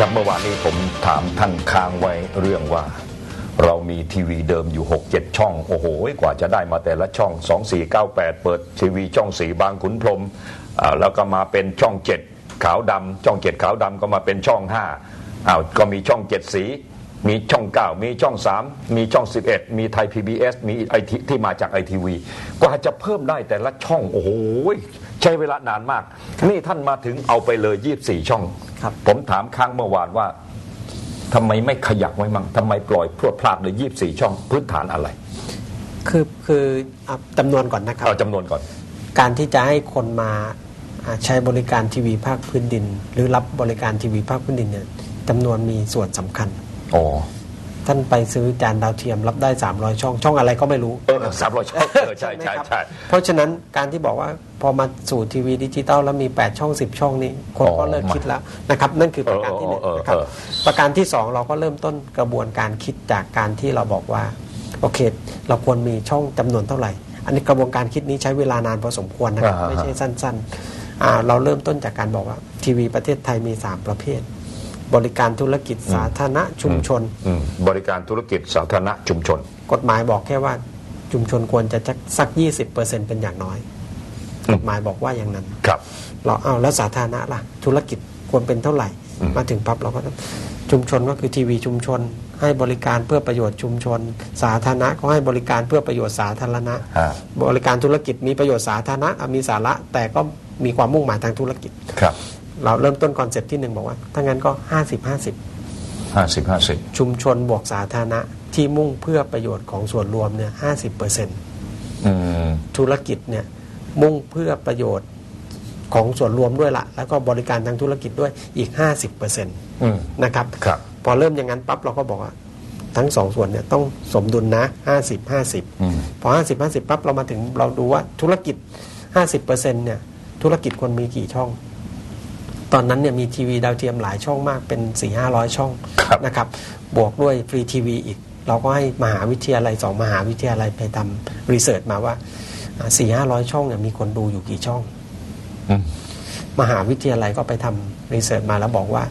ครับเมื่อวานนี้ผมถามท่านค้างไว้เรื่องว่า เรามีทีวีเดิมอยู่ 6 7 ช่อง โอ้โห กว่าจะได้มาแต่ละช่อง 2498 เปิดทีวีช่องสีบางขุนพรมอ่าแล้วก็มาเป็นช่อง 7 ขาวดำช่อง 7 ขาวดำก็มาเป็นช่อง5อ้าวก็มีช่อง 7 สี มีช่อง 9 มีช่อง 3 มีช่อง 11 มีไทย PBS มีไอทีที่มาจากไอทีวีกว่าจะเพิ่มได้แต่ละช่องโอ้โห ใช้เวลานานมาก นี่ท่านมาถึงเอาไปเลย 24 ช่อง ครับ ผมถามค้างเมื่อวานว่าทำไมไม่ขยับไว้มั่งทำไมปล่อยพรวดพลาดเลย 24 ช่องพื้นฐานอะไรคือคือเอาจำนวนก่อนนะครับ เอาจำนวนก่อน การที่จะให้คนมาอ่าใช้บริการทีวีภาคพื้นดิน หรือรับบริการทีวีภาคพื้นดินเนี่ยจำนวนมีส่วนสำคัญ อ๋อ ท่านไปซื้อจานดาวเทียมรับได้ 300 ช่อง ช่องอะไรก็ไม่รู้ เออสามร้อยช่องเออใช่ไหมใช่ครับใช่ เพราะฉะนั้นการที่บอกว่าพอมาสู่ทีวีดิจิตอลแล้วมี 8 ช่อง 10 ช่องนี้คนก็อ๋อเลิกคิดแล้วนะครับ นั่นคือประการที่หนึ่งเออเออนะครับเออ ประการที่สองเราก็เริ่มต้นกระบวนการคิดจากการที่เราบอกว่า โอเค เราควรมีช่องจำนวนเท่าไหร่ อันนี้กระบวนการคิดนี้ใช้เวลานานพอสมควรนะครับอ่าไม่ใช่สั้นๆอ่าเราเริ่มต้นจากการบอกว่าทีวีประเทศไทยมี 3 ประเภท บริการธุรกิจสาธารณะชุมชน อืมบริการธุรกิจสาธารณะชุมชน กฎหมายบอกแค่ว่าชุมชนควรจะสัก 20%เป็นอย่างน้อย อืม กฎหมายบอกว่าอย่างนั้น ครับ เราเอาแล้วสาธารณะล่ะ ธุรกิจควรเป็นเท่าไหร่ อืม มาถึงปั๊บเราก็ต้องชุมชนก็คือทีวีชุมชน ให้บริการเพื่อประโยชน์ชุมชน สาธารณะก็ให้บริการเพื่อประโยชน์สาธารณะ อ่าบริการธุรกิจมีประโยชน์สาธารณะอะมีสาระแต่ก็มีความมุ่งหมายทางธุรกิจ ครับ เราเริ่มต้นคอนเซปต์ที่หนึ่งบอกว่าถ้างั้นก็ 50 50ห้าสิบห้าสิบชุมชนบวกสาธารณะที่มุ่งเพื่อประโยชน์ของส่วนรวมเนี่ยห้าสิบเปอร์เซ็นต์ อืม ธุรกิจเนี่ยมุ่งเพื่อประโยชน์ของส่วนรวมด้วยละ แล้วก็บริการทางธุรกิจด้วยอีก 50%นอืมะครับ ครับ พอเริ่มอย่างนั้นปั๊บเราก็บอกว่า ทั้งสองส่วนเนี่ยต้องสมดุลนะ 50 อืม 50 พอ 50 50ปั๊บเรามาถึงเราดูว่าธุรกิจ 50%เนี่ยธุรกิจควรมีกี่ช่อง ตอนนั้นเนี่ยมีทีวีดาวเทียมหลายช่องมากเป็น 4 5 0 0 ช่องครับนะครับบวกด้วยฟรีทีวีอีก เราก็ให้มหาวิทยาลัยสองมหาวิทยาลัยไปทำรีเสิร์ชมาว่าสี่ห้าร้อยช่องเนี่ยมีคนดูอยู่กี่ช่องอืมมหาวิทยาลัยก็ไปทำรีเสิร์ชมาแล้วบอกว่า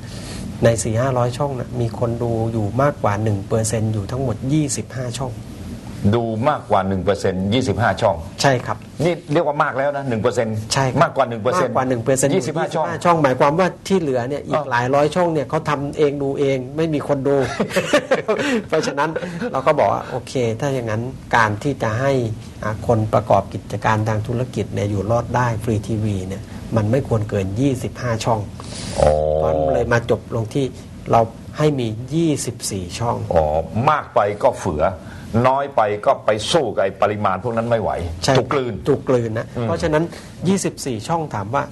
ใน 4 5 0 0 ช่องนะมีคนดูอยู่มากกว่า 1%อยู่ทั้งหมด 25 ช่อง ดูมากกว่าหนึ่งเปอร์เซ็นต์ยี่สิบห้าช่อง ใช่ครับ นี่เรียกว่ามากแล้วนะหนึ่งเปอร์เซ็นต์ใช่ครับมากกว่าหนึ่งเปอร์เซ็นต์มากกว่า1%ยี่สิบห้าช่อง ช่องหมายความว่าที่เหลือเนี่ยอีอ้ากวหลายร้อยช่องเนี่ยเขาทำเองดูเองไม่มีคนดู เพราะฉะนั้นเราก็บอกว่าโอเค ถ้าอย่างนั้นการที่จะให้อ่าคนประกอบกิจการทางธุรกิจเนี่ยอยู่รอดได้ฟรีทีวีเนี่ยมันไม่ควรเกิน 25 ช่อง อ๋อเพราะฉะนั้นเลยมาจบลงที่เราให้มี 24 ช่อง อ๋อมากไปก็เฝือ น้อยไปก็ไปสู้กับไอ้ปริมาณพวกนั้นไม่ไหวใช่ถูกกลืน ถูกกลืนนะ เพราะฉะนั้น 24 ช่องถามว่า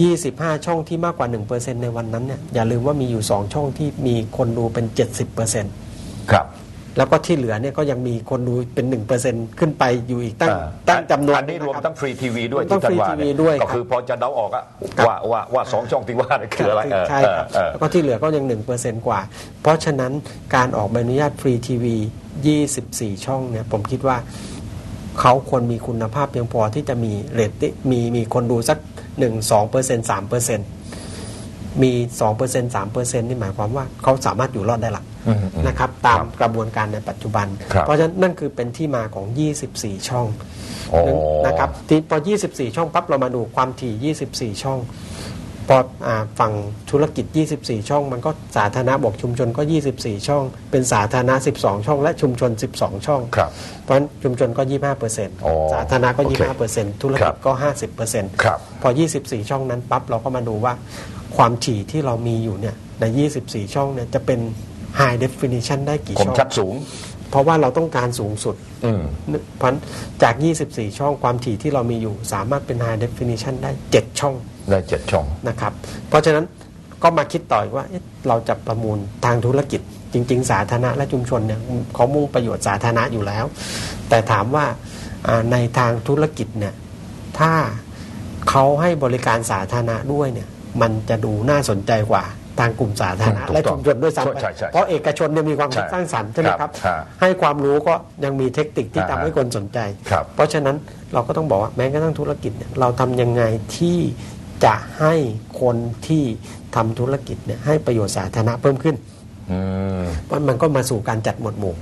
25 ช่องที่มากกว่า 1%ในวันนั้นเนี่ยอย่าลืมว่ามีอยู่ 2 ช่องที่มีคนดูเป็น 70%ครับ แล้วก็ที่เหลือเนี่ยก็ยังมีคนดูเป็น 1%ขึ้นไปอยู่อีกตั้งอ่าตั้งจำนวนอันนี้รวมะคบ ทั้งฟรีทีวีด้วยต้อที่งท่านว่าฟรีทีวีเนี่ยด้วยก็ครับคือพอจะเดาออกอะครับ ว่าว่าว่าสองช่องที่ว่าเนี่ยคืออะไรเออใช่ครับเออแล้วก็ที่เหลือก็ยัง 1%กว่า เพราะฉะนั้นการออกใบอนุญาตฟรีทีวี 24 ช่องเนี่ยผมคิดว่าเขาควรมีคุณภาพเพียงพอที่จะมีเรตติ้งมีมีคนดูสัก 1 2เปอร์เซ็นต์3เปอร์เซ็นต์มี2เปอร์เซ็นต์3เปอร์เซ็นต์นี่หมายความว่าเขาสามารถอยู่รอดได้ละอืมอืมนะครับ ตามครับกระบวนการในปัจจุบันครับเพราะฉะนั้นนั่นคือเป็นที่มาของ 24 ช่องอ๋อนะครับทีพอ 24 ช่องปั๊บเรามาดูความถี่ 24 ช่อง พออาฝั่งธุรกิจ 24 ช่อง มันก็สาธารณะบอกชุมชนก็ 24 ช่อง เป็นสาธารณะ 12 ช่อง และชุมชน 12 ช่อง ครับ เพราะฉะนั้นชุมชนก็ 25เปอร์เซ็นต์อ๋อสาธารณะก็ โอเค25เปอร์เซ็นต์ธุรคกิรัจบก็ 50เปอร์เซ็นต์ครับ พอ 24 ช่องนั้นปั๊บเราก็มาดูว่า ความถี่ที่เรามีอยู่เนี่ยใน 24 ช่องเนี่ยจะเป็น high definition ได้กี่คมช่อง ชัดสูง เพราะว่าเราต้องการสูงสุดอืม เพราะฉะนั้นจาก 24 ช่องความถี่ที่เรามีอยู่สามารถเป็น high definition ได้ 7 ช่องได้เจ็ดช่อง นะครับ เพราะฉะนั้นก็มาคิดต่ออีกว่าเอ๊ะเราจะประมูลทางธุรกิจ จริง ๆ สาธารณะและชุมชนเนี่ยเขามุ่งประโยชน์สาธารณะอยู่แล้ว แต่ถามว่าอ่าในทางธุรกิจเนี่ยถ้าเขาให้บริการสาธารณะด้วยเนี่ยมันจะดูน่าสนใจกว่า ทางกลุ่มสาธารณะถูกต้องและชุมชนด้วยซ้ำไปใช่ใช่ใช่เพราะเอกชนเนี่ยมีความคิดใช่สร้างสรรค์ใช่ไหมครับครับฮะให้ความรู้ก็ยังมีเทคนิคที่อ่าทำให้คนสนใจ ครับ เพราะฉะนั้นเราก็ต้องบอกว่าแม้กระทั่งธุรกิจเนี่ยเราทำยังไงที่จะให้คนที่ทำธุรกิจเนี่ยให้ประโยชน์สาธารณะเพิ่มขึ้นอืมเพราะมันก็มาสู่การจัดหมวดหมู่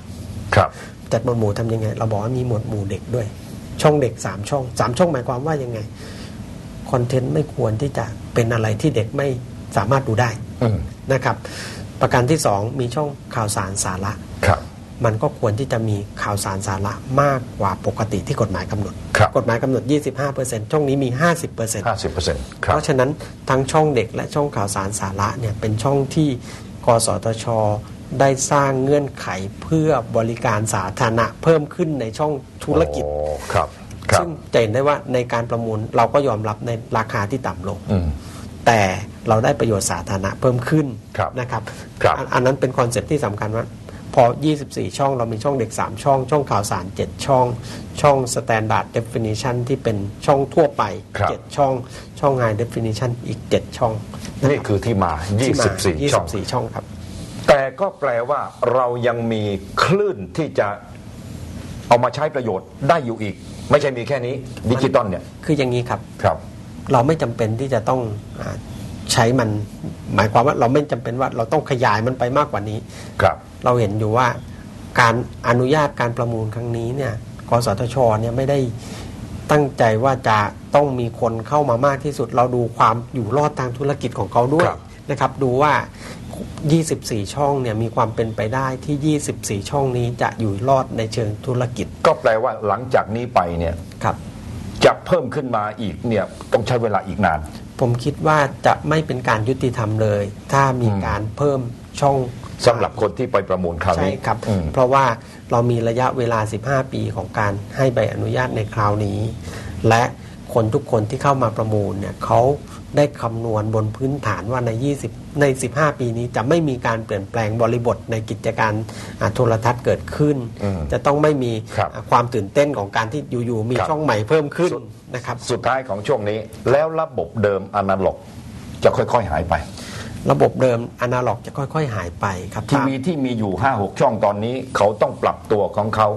ครับ จัดหมวดหมู่ทำยังไง เราบอกว่ามีหมวดหมู่เด็กด้วย ช่องเด็กสามช่องสามช่องหมายความว่ายังไงคอนเทนต์ไม่ควรที่จะเป็นอะไรที่เด็กไม่สามารถดูได้อืม นะครับ ประการที่สองมีช่องข่าวสารสาระ ครับ มันก็ควรที่จะมีข่าวสารสาระมากกว่าปกติที่กฎหมายกำหนด ครับ กฎหมายกำหนด 25%ช่องนี้มี 50%ห้าสิบเปอร์เซ็นต์คเพรับ ราะฉะนั้นทั้งช่องเด็กและช่องข่าวสารสาระเนี่ยเป็นช่องที่กสทช ได้สร้างเงื่อนไขเพื่อบริการสาธารณะเพิ่มขึ้นในช่องธุรกิจ โอ้ครับ ครับ ซึ่งจะเห็นได้ว่าในการประมูลเราก็ยอมรับในราคาที่ต่ำลง อืม แต่เราได้ประโยชน์สาธารณะเพิ่มขึ้นครับนะครับครับอันอันนั้นเป็นคอนเซ็ปต์ที่สำคัญว่าพอ 24 ช่อง เรามีช่องเด็ก 3 ช่อง ช่องข่าวสาร 7 ช่อง ช่อง Standard Definition ที่เป็นช่องทั่วไปครับ7ช่อง ช่อง High Definition อีก 7 ช่องะนี่รับคือที่มาที่มา 24 ช่อง24 ช่องครับ แต่ก็แปลว่าเรายังมีคลื่นที่จะเอามาใช้ประโยชน์ได้อยู่อีก ไม่ใช่มีแค่นี้ดิจิตอลเนี่ย คืออย่างนี้ครับ ครับ เราไม่จำเป็นที่จะต้องอาใช้มัน หมายความว่าเราไม่จำเป็นว่าเราต้องขยายมันไปมากกว่านี้ ครับ เราเห็นอยู่ว่าการอนุญาตการประมูลครั้งนี้เนี่ยกสทชเนี่ยไม่ได้ตั้งใจว่าจะต้องมีคนเข้ามามากที่สุด เราดูความอยู่รอดทางธุรกิจของเขาด้วยครับนะครับ ดูว่า 24 ช่องเนี่ยมีความเป็นไปได้ที่ 24 ช่องนี้จะอยู่รอดในเชิงธุรกิจ ก็แปลว่าหลังจากนี้ไปเนี่ยครับ จะเพิ่มขึ้นมาอีกเนี่ยต้องใช้เวลาอีกนาน ผมคิดว่าจะไม่เป็นการยุติธรรมเลย ถ้ามีอืมการเพิ่มช่องสำหรับคนที่ไปประมูลคราวใช่นี้ครับอืมเพราะว่าเรามีระยะเวลา 15 ปีของการให้ใบอนุญาตในคราวนี้ และคนทุกคนที่เข้ามาประมูลเนี่ยเขา ได้คำนวณบนพื้นฐานว่าใน 20 ใน 15 ปีนี้จะไม่มีการเปลี่ยนแปลงบริบทในกิจการอ่าโทรทัศน์เกิดขึ้นอืมจะต้องไม่มีครับอ่าความตื่นเต้นของการที่อยู่ๆมีครับช่องใหม่เพิ่มขึ้นสุดนะครับสุดท้ายของช่วงนี้ แล้วระบบเดิมอนาล็อกจะค่อย ๆ หายไป ระบบเดิมอนาล็อกจะค่อย ๆ หายไปครับทีวีที่มีอยู่ 5 6 ช่องตอนนี้ เขาต้องปรับตัวของเขา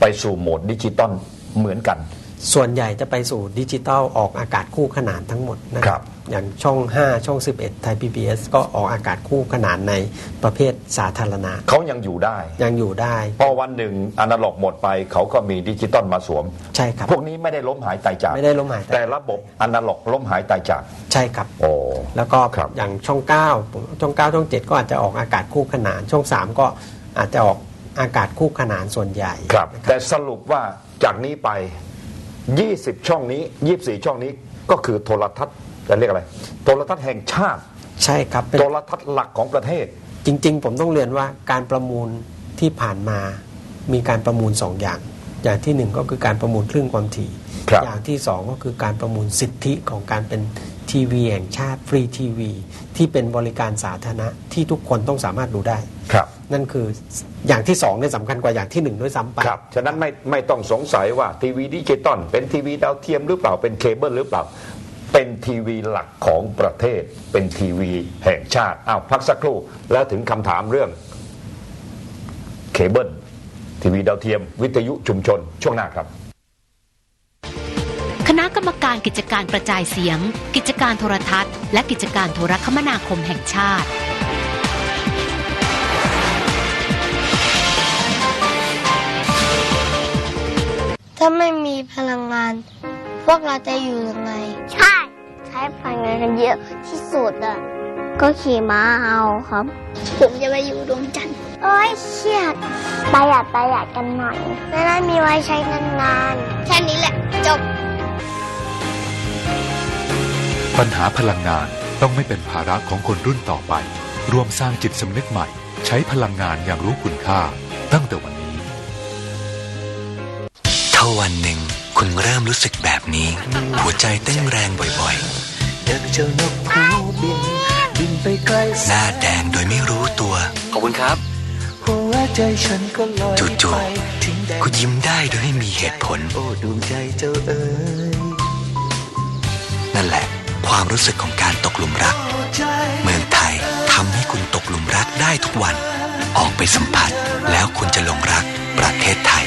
ไปสู่โหมดดิจิตอลเหมือนกัน ส่วนใหญ่จะไปสู่ดิจิตอลออกอากาศคู่ขนานทั้งหมดนะคครัรับบอย่างช่อง 5 ช่อง 11 ไทย PBS ก็ออกอากาศคู่ขนานในประเภทสาธารณะ เขายังอยู่ได้ ยังอยู่ได้ พอวันหนึ่งอนาล็อกหมดไปเขาก็มีดิจิตอลมาสวม ใช่ครับ พวกนี้ไม่ได้ล้มหายตายจาก ไม่ได้ล้มหายตายแต่ระบบอนาล็อกล้มหายตายจาก ใช่ครับ โอ้ แล้วก็ครับอย่างช่อง9ผมช่อง 9 ช่อง 7 ก็อาจจะออกอากาศคู่ขนาน ช่อง 3 ก็อาจจะออกอากาศคู่ขนานส่วนใหญ่ครับนะแต่สรุปว่าจากนี้ไป 20 ช่องนี้ 24 ช่องนี้ก็คือโทรทัศน์จะเรียกอะไร โทรทัศน์แห่งชาติ ใช่ครับเป็นโทรทัศน์หลักของประเทศ จริง ๆ ผมต้องเรียนว่าการประมูลที่ผ่านมามีการประมูลสองอย่าง อย่างที่หนึ่งก็คือการประมูลคลื่นความถี่ ครับอย่างที่สองก็คือการประมูลสิทธิของการเป็นทีวีแห่งชาติฟรีทีวี ที่เป็นบริการสาธารณะที่ทุกคนต้องสามารถดูได้ ครับ นั่นคืออย่างที่สองเนี่ยสำคัญกว่าอย่างที่หนึ่งด้วยซ้ำไป ครับ ฉะนั้นไม่ไม่ต้องสงสัยว่าทีวีดิจิตอลเป็นทีวีดาวเทียมหรือเปล่าเป็นเคเบิลหรือเปล่า เป็นทีวีหลักของประเทศ เป็นทีวีแห่งชาติอ้าวพักสักครู่ แล้วถึงคำถามเรื่องเคเบิลทีวีดาวเทียม วิทยุชุมชนช่วงหน้าครับ คณะกรรมการกิจการกระจายเสียง กิจการโทรทัศน์ และกิจการโทรคมนาคมแห่งชาติ ถ้าไม่มีพลังงาน พวกเราจะอยู่ยังไง ใช่ ใช้พลังงานกันเยอะที่สุดอะ ก็ขี่ม้าเอาครับ ผมจะไปอยู่ดวงจันทร์โอ้ยเครียดประหยัดประหยัดกันหน่อยจะได้มีไว้ใช้นานๆ แค่นี้แหละจบ ปัญหาพลังงานต้องไม่เป็นภาระของคนรุ่นต่อไปรวมสร้างจิตสำนึกใหม่ ใช้พลังงานอย่างรู้คุณค่า ตั้งแต่วันนี้ถ้า วันหนึ่ง คุณเริ่มรู้สึกแบบนี้ หัวใจเต้นแรงบ่อยดังเจ้านกหูบินบินไปไกลๆหน้าแดงโดยไม่รู้ตัว ขอบคุณครับหัวใจฉันก็ลอยจู่ไปถึงแดนก็ยิ้มได้โดยไม่มีเหตุผลโอ้ดวงใจเจ้าเอ๋ยนั่นแหละ ความรู้สึกของการตกหลุมรักใจเมืองไทยทำให้คุณตกหลุมรักได้ทุกวัน ออกไปสัมผัสแล้วคุณจะหลงรักประเทศไทย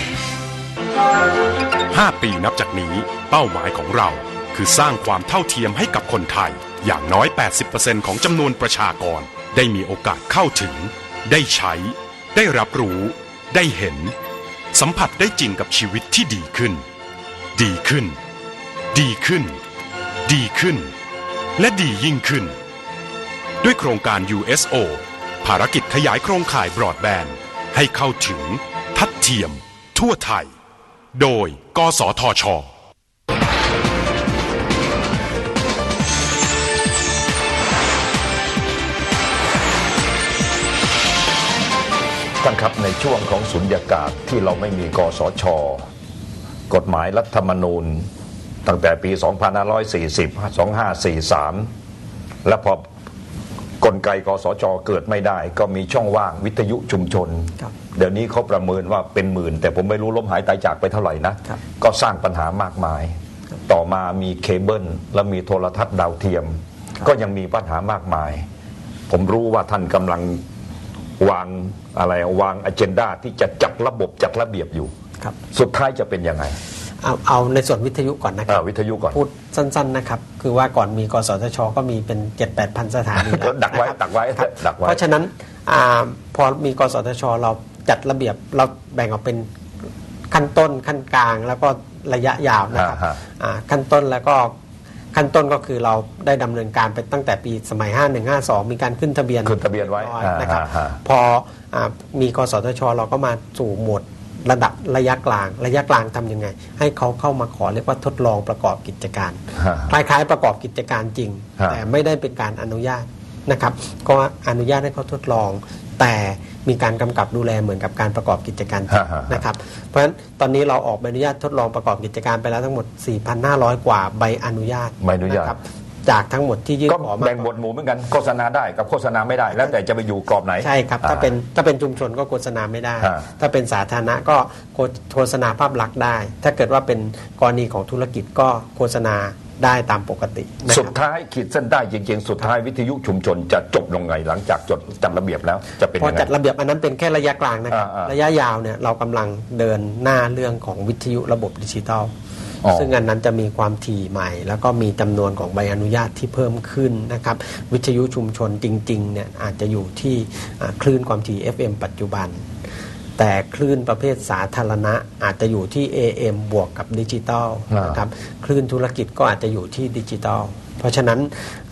5 ปีนับจากนี้เป้าหมายของเราคือสร้างความเท่าเทียมให้กับคนไทย อย่างน้อย 80%ของจำนวนประชากร ได้มีโอกาสเข้าถึง ได้ใช้ ได้รับรู้ ได้เห็น สัมผัสได้จริงกับชีวิตที่ดีขึ้น ดีขึ้น ดีขึ้น ดีขึ้น และดียิ่งขึ้น ด้วยโครงการ USO ภารกิจขยายโครงข่ายบรอดแบนด์ให้เข้าถึง ทัดเทียม ทั่วไทย โดย กสทช ท่านครับในช่วงของสุญญากาศที่เราไม่มีกสช กฎหมายรัฐธรรมนูญ ตั้งแต่ปี 2540 2543 และพอ กลไกกสชเกิดไม่ได้ ก็มีช่องว่างวิทยุชุมชน ครับเดี๋ยวนี้เขาประเมินว่าเป็นหมื่น แต่ผมไม่รู้ล้มหายตายจากไปเท่าไหร่นะ ครับก็สร้างปัญหามากมายต่อมามีเคเบิลและมีโทรทัศน์ดาวเทียมก็ยังมีปัญหามากมาย ผมรู้ว่าท่านกำลังวางอะไรวางอเจนดาที่จะจัดระบบจัดระเบียบอยู่ ครับ สุดท้ายจะเป็นยังไง เอาเอาในส่วนวิทยุก่อนนะครัอ่าวิทยุก่อน พูดสั้นๆนะครับ คือว่าก่อนมีกสทช ก็มีเป็น 7 8พันสถานีแล้วดักไว้นะครับดักไว้ครับดักไว้ เพราะฉะนั้นอาพอมีกสทช เราจัดระเบียบเราแบ่งออกเป็นขั้นต้นขั้นกลางแล้วก็ระยะยาวนะครับอ่าฮะ อ่าขั้นต้นแล้วก็ขั้นต้นก็คือเราได้ดำเนินการไปตั้งแต่ปีสมัย 5152 มีการขึ้นทะเบียน ขึ้นทะเบียนไว้รีบร้อยอ่านะครับอ่าฮะ พออามีกสทช เราก็มาสู่โหมด ระดับระยะกลาง ระยะกลางทำยังไง ให้เขาเข้ามาขอเรียกว่าทดลองประกอบกิจการ ฮะ คล้ายๆประกอบกิจการจริง ฮะ แต่ไม่ได้เป็นการอนุญาตนะครับ ก็อนุญาตให้เขาทดลอง แต่มีการกำกับดูแลเหมือนกับการประกอบกิจการจริงฮะฮะนะครับ เพราะฉะนั้นตอนนี้เราออกใบอนุญาตทดลองประกอบกิจการไปแล้วทั้งหมด 4,500 กว่าใบอนุญาตใบอนุญาตะครับ จากทั้งหมดที่ยื่นก็ขอมาแบ่งหมวดหมู่เหมือนกันโฆษณาได้กับโฆษณาไม่ได้ แล้วแต่จะไปอยู่กรอบไหน ใช่ครับ ถ้าอ่เป็นถ้าเป็นชุมชนก็โฆษณาไม่ได้ฮะถ้าเป็นสาธารณะก็โฆโฆษณาภาพลักษณ์ได้ ถ้าเกิดว่าเป็นกรณีของธุรกิจก็โฆษณาได้ตามปกตินะสุคดรับ ท้ายขีดเส้นได้จริงๆ สุดท้ายวิทยุชุมชนจะจบลงไงหลังจากจดจัดระเบียบแล้วจะเป็นพอยังไง จัดระเบียบอันนั้นเป็นแค่ระยะกลางนะครับ อ่าๆระยะยาวเนี่ยเรากำลังเดินหน้าเรื่องของวิทยุระบบดิจิทัล อ๋อ ซึ่งอันนั้นจะมีความถี่ใหม่ แล้วก็มีจำนวนของใบอนุญาตที่เพิ่มขึ้นนะครับวิทยุชุมชนจริงๆเนี่ยอาจจะอยู่ที่อ่าคลื่นความถี่ FM ปัจจุบัน แต่คลื่นประเภทสาธารณะอาจจะอยู่ที่ AM บวกกับดิจิตอลอ่าน นะครับคลื่นธุรกิจก็อาจจะอยู่ที่ดิจิตอลเพราะฉะนั้น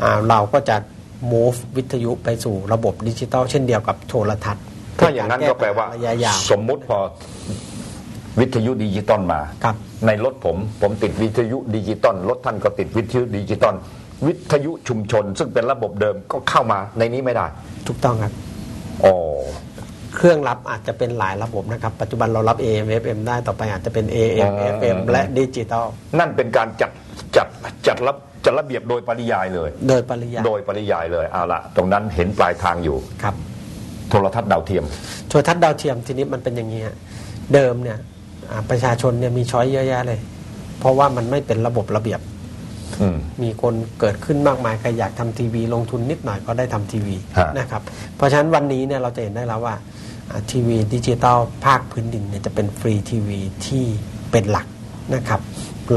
อ่าเราก็จะ move วิทยุไปสู่ระบบดิจิตอลเช่นเดียวกับโทรทัศน์ถ้าอย่างนั้นก็แปลว่า ระยะยาว สมมุติพอ วิทยุดิจิตอลมาครับในรถผมผมติดวิทยุดิจิตอลรถท่านก็ติดวิทยุดิจิตอลวิทยุชุมชน ซึ่งเป็นระบบเดิมก็เข้ามาในนี้ไม่ได้ถูกต้องครับอ๋อเครื่องรับอาจจะเป็นหลายระบบนะครับ ปัจจุบันเรารับ AM FM ได้ต่อไปอาจจะเป็น AM อ๋อ FM และดิจิตอลนั่นเป็นการจัดจัดจัดระจัดระเบียบโดยปริยายเลย โดยปริยายโดยปริยายเลยเอาละตรงนั้นเห็นปลายทางอยู่ครับ โทรทัศน์ดาวเทียมโทรทัศน์ดาวเทียมทีนี้มันเป็นอย่างนี้ฮะเดิมเนี่ยอ่า ประชาชนเนี่ยมีช้อยเยอะแยะเลย เพราะว่ามันไม่เป็นระบบระเบียบอืมมีคนเกิดขึ้นมากมายใครอยากทำทีวี ลงทุนนิดหน่อยก็ได้ทำทีวีฮะนะครับ เพราะฉะนั้นวันนี้เนี่ยเราจะเห็นได้แล้วว่าอ่าทีวีดิจิตอลภาคพื้นดินเนี่ยจะเป็นฟรีทีวีที่เป็นหลักนะครับ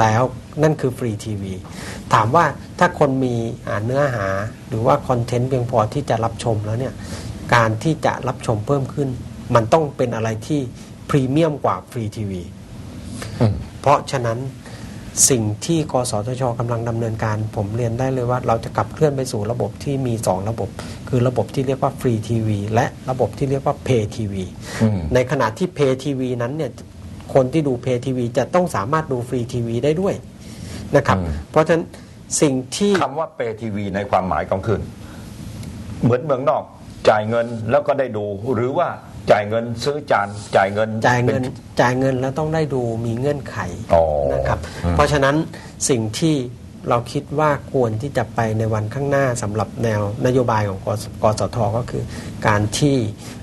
แล้วนั่นคือฟรีทีวีถามว่าถ้าคนมีอ่าเนื้อหาหรือว่าคอนเทนต์เพียงพอที่จะรับชมแล้วเนี่ยการที่จะรับชมเพิ่มขึ้น มันต้องเป็นอะไรที่ พรีเมียมกว่าฟรีทีวีอืมเพราะฉะนั้นสิ่งที่กสทชกำลังดำเนินการ ผมเรียนได้เลยว่า เราจะกลับเคลื่อนไปสู่ระบบที่มี 2 ระบบ คือระบบที่เรียกว่าฟรีทีวีและระบบที่เรียกว่าเพย์ทีวีอืมในขณะที่เพย์ทีวีนั้นเนี่ยคนที่ดูเพย์ทีวีจะต้องสามารถดูฟรีทีวีได้ด้วยนะครับอืมเพราะฉะนั้นสิ่งที่คำว่าเปทีวีในความหมายของคืนเหมือนเมืองนอกจ่ายเงินแล้วก็ได้ดูหรือว่า จ่ายเงินซื้อจานจ่ายเงินจ่ายเงินป็ จ่ายเงินแล้วต้องได้ดูมีเงื่อนไขอ๋อนะครับ อืม เพราะฉะนั้นสิ่งที่เราคิดว่าควรที่จะไปในวันข้างหน้าสำหรับแนวนโยบายของกสกสทก็คือ การที่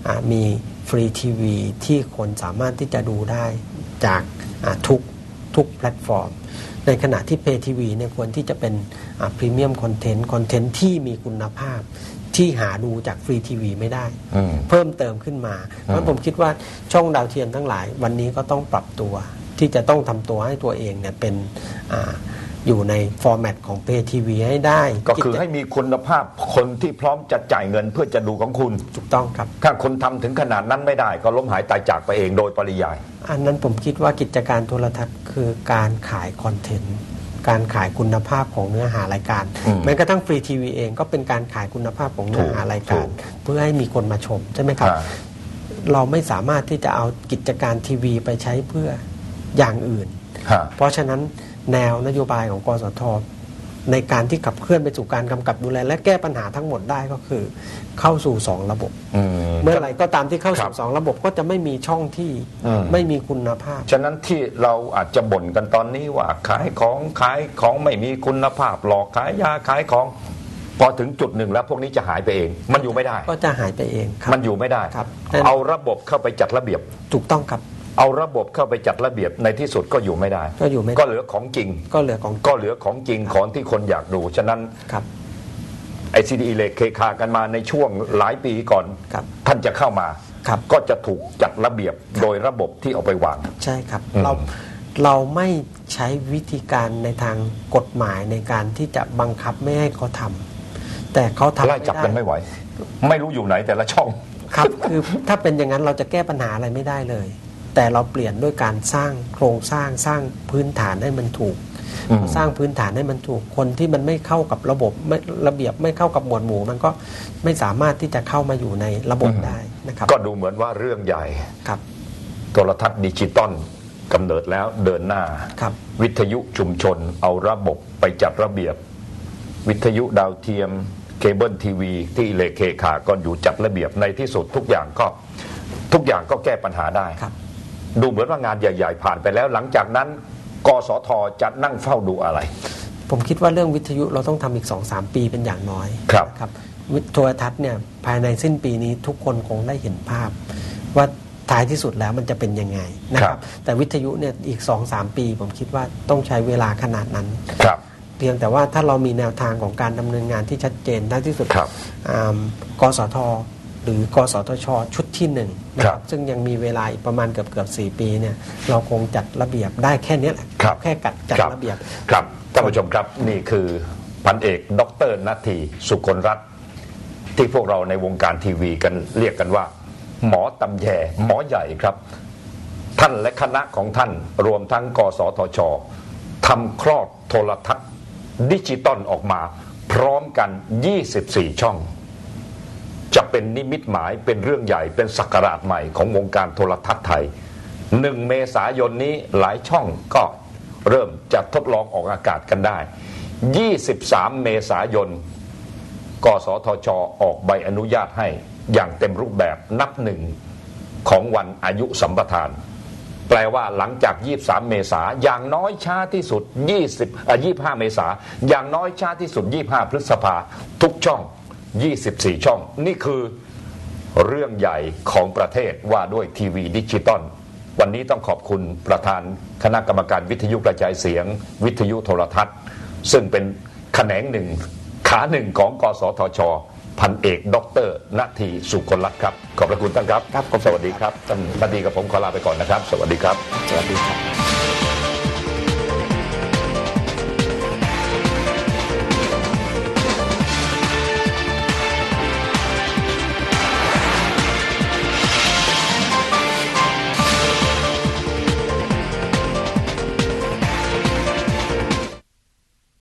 อ่ามีฟรีทีวีที่คนสามารถที่จะดูได้จากอ่าทุกทุกแพลตฟอร์ม ในขณะที่เพย์ทีวีเนี่ยควรที่จะเป็นพรีเมียมคอนเทนต์คอนเทนต์ที่มีคุณภาพ ที่หาดูจากฟรีทีวีไม่ได้อืมเพิ่มเติมขึ้นมาเพราะฉะนั้นผมคิดว่าช่องดาวเทียมทั้งหลาย วันนี้ก็ต้องปรับตัว ที่จะต้องทำตัวให้ตัวเองเนี่ยเป็นอ่าอยู่ในฟอร์แมตของเพย์ทีวีให้ได้ ก็คือให้มีคุณภาพคนที่พร้อมจะจ่ายเงินเพื่อจะดูของคุณ ถูกต้องครับ ถ้าคนทำถึงขนาดนั้นไม่ได้ ก็ล้มหายตายจากไปเองโดยปริยาย อันนั้นผมคิดว่ากิจการโทรทัศน์คือการขายคอนเทนต์ การขายคุณภาพของเนื้อหารายการอืมแม้กระทั่งฟรีทีวีเองก็เป็นการขายคุณภาพของเนื้อหารายการถูก เพื่อให้มีคนมาชมใช่ไหมครับ อ่า เราไม่สามารถที่จะเอากิจการทีวีไปใช้เพื่ออย่างอื่น ฮะ เพราะฉะนั้นแนวนโยบายของกสท ในการที่ขับเคลื่อนไปสู่การกำกับดูแล และแก้ปัญหาทั้งหมดได้ก็คือ เข้าสู่สองระบบ อืม เมื่อไหร่ก็ตามที่เข้าครัสู่บสองระบบก็จะไม่มีช่องที่อืม ไม่มีคุณภาพ ฉะนั้นที่เราอาจจะบ่นกันตอนนี้ว่า ขายของขายของไม่มีคุณภาพหลอกขายยาขายของ พอถึงจุดหนึ่งแล้วพวกนี้จะหายไปเอง มันอยู่ไม่ได้ ก็จะหายไปเองครับ มันอยู่ไม่ได้ ครับ เอาระบบเข้าไปจัดระเบียบ ถูกต้องครับ เอาระบบเข้าไปจัดระเบียบในที่สุดก็อยู่ไม่ได้ ก็อยู่ไม่ได้ ก็เหลือของจริง ก็เหลือของก็เหลือของจริงของที่คนอยากดู ฉะนั้นครับ ไอซีดีเลเคคากันมาในช่วงหลายปีก่อน ครับท่านจะเข้ามา ครับก็จะถูกจัดระเบียบโดยระบบที่เอาไปวาง ใช่ครับอืม เราเราไม่ใช้วิธีการในทางกฎหมายในการที่จะบังคับไม่ให้เขาทำแต่เขาทำไล่จับกันด้ไม่ไหว ไม่รู้อยู่ไหนแต่ละช่อง ครับ คือถ้าเป็นอย่างนั้นเราจะแก้ปัญหาอะไรไม่ได้เลย แต่เราเปลี่ยนด้วยการสร้างโครงสร้างสร้างพื้นฐานให้มันถูกอืมสร้างพื้นฐานให้มันถูกคนที่มันไม่เข้ากับระบบไม่ระเบียบไม่เข้ากับหมวดหมู่ มันก็ไม่สามารถที่จะเข้ามาอยู่ในระบบได้นะครับ ก็ดูเหมือนว่าเรื่องใหญ่ครับ โทรทัศน์ดิจิตอลกำเนิดแล้วเดินหน้าครับวิทยุชุมชน เอาระบบไปจัดระเบียบ วิทยุดาวเทียมเคเบิลทีวี ที่เลเคขาก็อยู่จัดระเบียบในที่สุดทุกอย่างก็ทุกอย่างก็แก้ปัญหาได้ครับ ดูเหมือนว่างานใหญ่ ๆ ผ่านไปแล้ว หลังจากนั้นกสทจะนั่งเฝ้าดูอะไร ผมคิดว่าเรื่องวิทยุเราต้องทำอีก2อสปีเป็นอย่างน้อยครับ นะครับวิโทรทัศน์เนี่ยภายในสิ้นปีนี้ทุกคนคงได้เห็นภาพ ว่าท้ายที่สุดแล้วมันจะเป็นยังไงนะครับแต่วิทยุเนี่ยอีก2อสปี ผมคิดว่าต้องใช้เวลาขนาดนั้น ครับ เพียงแต่ว่าถ้าเรามีแนวทางของการดำเนินงานที่ชัดเจนท้ายที่สุดครับ อ่ากสท หรือกสทช ชุดที่หนึ่งนะคครัรับบซึ่งยังมีเวลาอีกประมาณเกือบเกือบสปีเนี่ยเราคงจัดระเบียบได้แค่เนี้ยแหละครับแค่กัดจัดครับ ระเบียบ ครับท่านผู้ชมครับนี่คือพันเอกดรนาทีสุคนรัตน์ที่พวกเราในวงการทีวีกันเรียกกันว่า หมอตำแยหมอใหญ่ครับ ท่านและคณะของท่านรวมทั้งกสทชทำคลอดโทรทัศน์ดิจิตอลออกมา พร้อมกัน 24 ช่อง จะเป็นนิมิตหมายเป็นเรื่องใหญ่เป็นศักราชใหม่ของวงการโทรทัศน์ไทยหนึ่งเมษายนนี้หลายช่องก็เริ่มจะทดลองออกอากาศกันได้ 23 เมษายนกสทช ออกใบอนุญาตให้อย่างเต็มรูปแบบนับหนึ่งของวันอายุสัมปทาน แปลว่าหลังจาก 23 เมษาอย่างน้อยช้าที่สุด 20 25 เมษาอย่างน้อยช้าที่สุด 25 พฤษภาทุกช่อง 24 ช่อง นี่คือเรื่องใหญ่ของประเทศว่าด้วยทีวีดิจิตอลวันนี้ต้องขอบคุณประธานคณะกรรมการวิทยุกระจายเสียง วิทยุโทรทัศน์ ซึ่งเป็นแขนงหนึ่ง ขาหนึ่งของกสทช พันเอกดรนาทีสุคนรัตน์ครับ ขอบพระคุณท่านครับครับขอบคุณสวัสดีครับท่านนาทีกับผมขอลาไปก่อนนะครับ สวัสดีครับ สวัสดีครับ